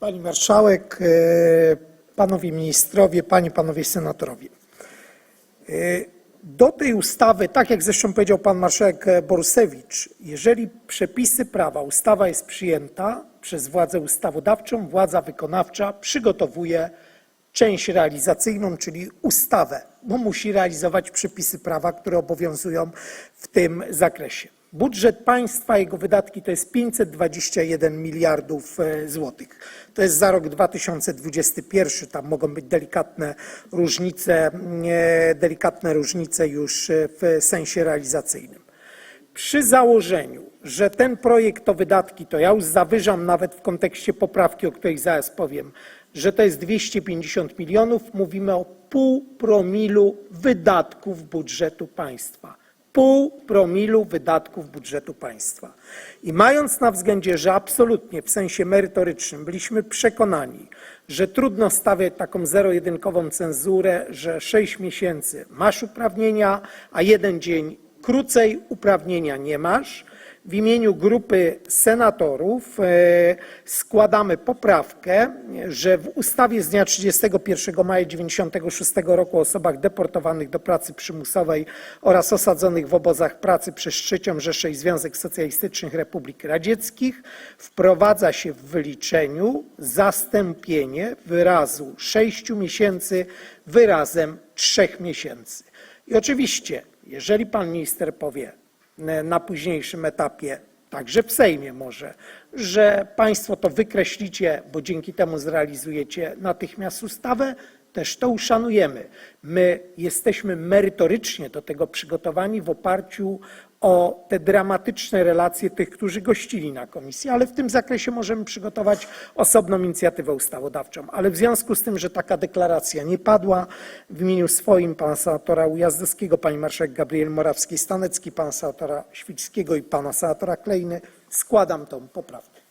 Pani Marszałek, e, Panowie Ministrowie, Panie, Panowie Senatorowie. E, Do tej ustawy, tak jak zresztą powiedział Pan Marszałek Borusewicz, jeżeli przepisy prawa, ustawa jest przyjęta przez władzę ustawodawczą, władza wykonawcza przygotowuje część realizacyjną, czyli ustawę, bo musi realizować przepisy prawa, które obowiązują w tym zakresie. Budżet państwa, jego wydatki to jest 521 miliardów e, złotych. To jest za rok 2021. Tam mogą być delikatne różnice, e, delikatne różnice już e, w sensie realizacyjnym. Przy założeniu, że ten projekt to wydatki, to ja już zawyżam nawet w kontekście poprawki, o której zaraz powiem, że to jest 250 milionów, mówimy o pół promilu wydatków budżetu państwa. Pół promilu wydatków budżetu państwa. I mając na względzie, że absolutnie w sensie merytorycznym byliśmy przekonani, że trudno stawiać taką zero-jedynkową cenzurę, że sześć miesięcy masz uprawnienia, a jeden dzień krócej uprawnienia nie masz. W imieniu grupy senatorów e, składamy poprawkę, że w ustawie z dnia 31 maja 1996 roku o osobach deportowanych do pracy przymusowej oraz osadzonych w obozach pracy przez III Rzeszę i Związek Socjalistycznych Republik Radzieckich wprowadza się w wyliczeniu zastąpienie wyrazu 6 miesięcy wyrazem 3 miesięcy. I oczywiście, jeżeli pan minister powie, na późniejszym etapie, także w Sejmie może, że Państwo to wykreślicie, bo dzięki temu zrealizujecie natychmiast ustawę, też to uszanujemy. My jesteśmy merytorycznie do tego przygotowani w oparciu o te dramatyczne relacje tych, którzy gościli na komisji, ale w tym zakresie możemy przygotować osobną inicjatywę ustawodawczą. Ale w związku z tym, że taka deklaracja nie padła, w imieniu swoim pana senatora Ujazdowskiego, pani marszałek Gabriel Morawskiej-Stanecki, pana senatora Świczskiego i pana senatora Klejny składam tą poprawkę.